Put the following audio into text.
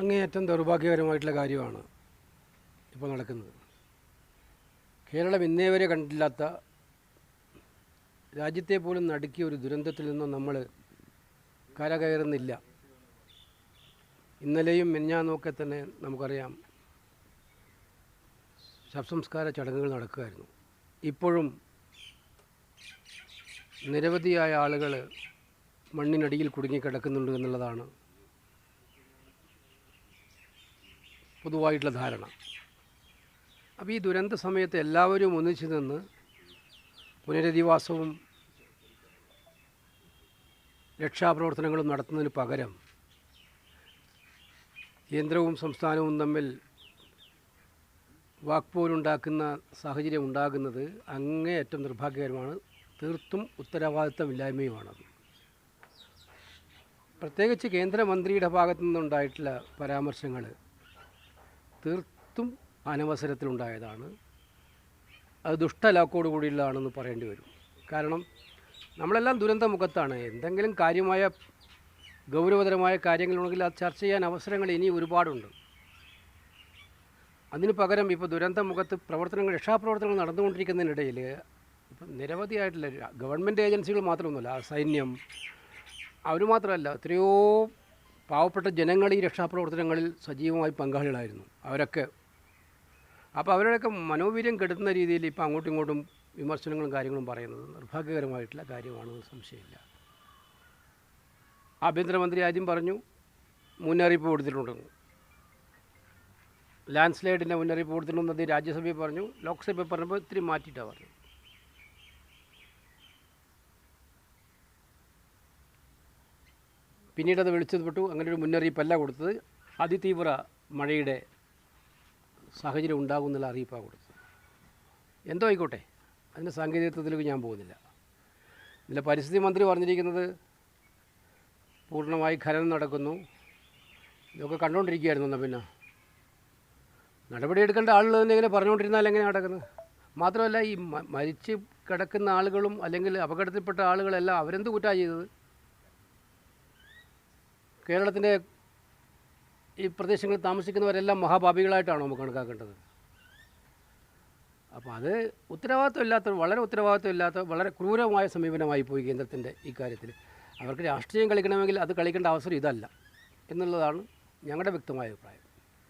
അങ്ങേയറ്റം ദൗർഭാഗ്യകരമായിട്ടുള്ള കാര്യമാണ് ഇപ്പോൾ നടക്കുന്നത്. കേരളം ഇന്നേ വരെ കണ്ടില്ലാത്ത രാജ്യത്തെ പോലും നടുക്കിയ ഒരു ദുരന്തത്തിൽ നിന്നും നമ്മൾ കരകയറുന്നില്ല. ഇന്നലെയും മിഞ്ഞാന്നൊക്കെ തന്നെ നമുക്കറിയാം ശവസംസ്കാര ചടങ്ങുകൾ നടക്കുമായിരുന്നു ഇപ്പോഴും നിരവധിയായ ആളുകൾ മണ്ണിനടിയിൽ കുടുങ്ങിക്കിടക്കുന്നുണ്ട് എന്നുള്ളതാണ് പൊതുവായിട്ടുള്ള ധാരണ. അപ്പോൾ ഈ ദുരന്ത സമയത്ത് എല്ലാവരും ഒന്നിച്ചു നിന്ന് പുനരധിവാസവും രക്ഷാപ്രവർത്തനങ്ങളും നടത്തുന്നതിന് പകരം കേന്ദ്രവും സംസ്ഥാനവും തമ്മിൽ വാക്പോലുണ്ടാക്കുന്ന സാഹചര്യം ഉണ്ടാകുന്നത് അങ്ങേയറ്റം നിർഭാഗ്യകരമാണ്. തീർത്തും ഉത്തരവാദിത്തമില്ലായ്മയുമാണത് പ്രത്യേകിച്ച് കേന്ദ്രമന്ത്രിയുടെ ഭാഗത്തു നിന്നുണ്ടായിട്ടുള്ള പരാമർശങ്ങൾ തീർത്തും അനവസരത്തിലുണ്ടായതാണ്. അത് ദുഷ്ടലാക്കോട് കൂടിയുള്ളതാണെന്ന് പറയേണ്ടി വരും. കാരണം നമ്മളെല്ലാം ദുരന്തമുഖത്താണ്. എന്തെങ്കിലും കാര്യമായ ഗൗരവതരമായ കാര്യങ്ങളുണ്ടെങ്കിൽ അത് ചർച്ച ചെയ്യാൻ അവസരങ്ങൾ ഇനി ഒരുപാടുണ്ട്. അതിന് പകരം ഇപ്പോൾ ദുരന്തമുഖത്ത് പ്രവർത്തനങ്ങൾ രക്ഷാപ്രവർത്തനങ്ങൾ നടന്നുകൊണ്ടിരിക്കുന്നതിനിടയിൽ ഇപ്പം നിരവധിയായിട്ടുള്ള ഗവൺമെന്റ് ഏജൻസികൾ മാത്രമൊന്നുമല്ല സൈന്യം അവർ മാത്രമല്ല എത്രയോ പാവപ്പെട്ട ജനങ്ങൾ ഈ രക്ഷാപ്രവർത്തനങ്ങളിൽ സജീവമായി പങ്കാളികളായിരുന്നു. അവരൊക്കെ അപ്പോൾ അവരുടെയൊക്കെ മനോവീര്യം കെടുത്തുന്ന രീതിയിൽ ഇപ്പോൾ അങ്ങോട്ടും ഇങ്ങോട്ടും വിമർശനങ്ങളും കാര്യങ്ങളും പറയുന്നത് നിർഭാഗ്യകരമായിട്ടുള്ള കാര്യമാണെന്ന് സംശയമില്ല. ആഭ്യന്തരമന്ത്രി ആദ്യം പറഞ്ഞു മുന്നറിയിപ്പ് കൊടുത്തിട്ടുണ്ടെന്ന്. ലാൻഡ് സ്ലൈഡിന്റെ മുന്നറിയിപ്പ് കൊടുത്തിട്ടുണ്ടെന്ന് രാജ്യസഭയിൽ പറഞ്ഞു. ലോക്സഭയിൽ പറഞ്ഞപ്പോൾ ഇത്തിരി മാറ്റിയിട്ടാണ് പറഞ്ഞു പിന്നീട് അത് വെളിച്ചപ്പെട്ടു അങ്ങനെ ഒരു മുന്നറിയിപ്പല്ല കൊടുത്തത്. അതിതീവ്ര മഴയുടെ സാഹചര്യം ഉണ്ടാകുന്നുള്ള അറിയിപ്പാണ് കൊടുത്തത്. എന്തോ ആയിക്കോട്ടെ. അതിന്റെ സാങ്കേതികത്വത്തിലേക്ക് ഞാൻ പോകുന്നില്ല. ഇതിലെ പരിസ്ഥിതി മന്ത്രി പറഞ്ഞിരിക്കുന്നത് പൂർണമായി ഖനനം നടക്കുന്നു. ഇതൊക്കെ കണ്ടുകൊണ്ടിരിക്കുകയായിരുന്നു പിന്നെ. നടപടിയെടുക്കേണ്ട ആളുകൾ തന്നെ ഇങ്ങനെ പറഞ്ഞുകൊണ്ടിരുന്നാൽ എങ്ങനെ നടക്കുന്നത്? മാത്രമല്ല ഈ മരിച്ച് കിടക്കുന്ന ആളുകളും അല്ലെങ്കിൽ അപകടത്തിൽപ്പെട്ട ആളുകളെല്ലാം അവരെന്ത് കുറ്റമാണ് ചെയ്തത്? കേരളത്തിന്റെ ഈ പ്രദേശങ്ങളിൽ താമസിക്കുന്നവരെല്ലാം മഹാഭാവികളായിട്ടാണ് നമുക്ക് കണക്കാക്കേണ്ടത്? അപ്പോൾ അത് ഉത്തരവാദിത്വമില്ലാത്ത വളരെ ഉത്തരവാദിത്വമില്ലാത്ത വളരെ ക്രൂരമായ സമീപനമായി പോയി കേന്ദ്രത്തിന്റെ ഈ കാര്യത്തിൽ. അവർക്ക് രാഷ്ട്രീയം കളിക്കണമെങ്കിൽ അത് കളിക്കേണ്ട അവസരം ഇതല്ല എന്നുള്ളതാണ് ഞങ്ങളുടെ വ്യക്തമായ അഭിപ്രായം.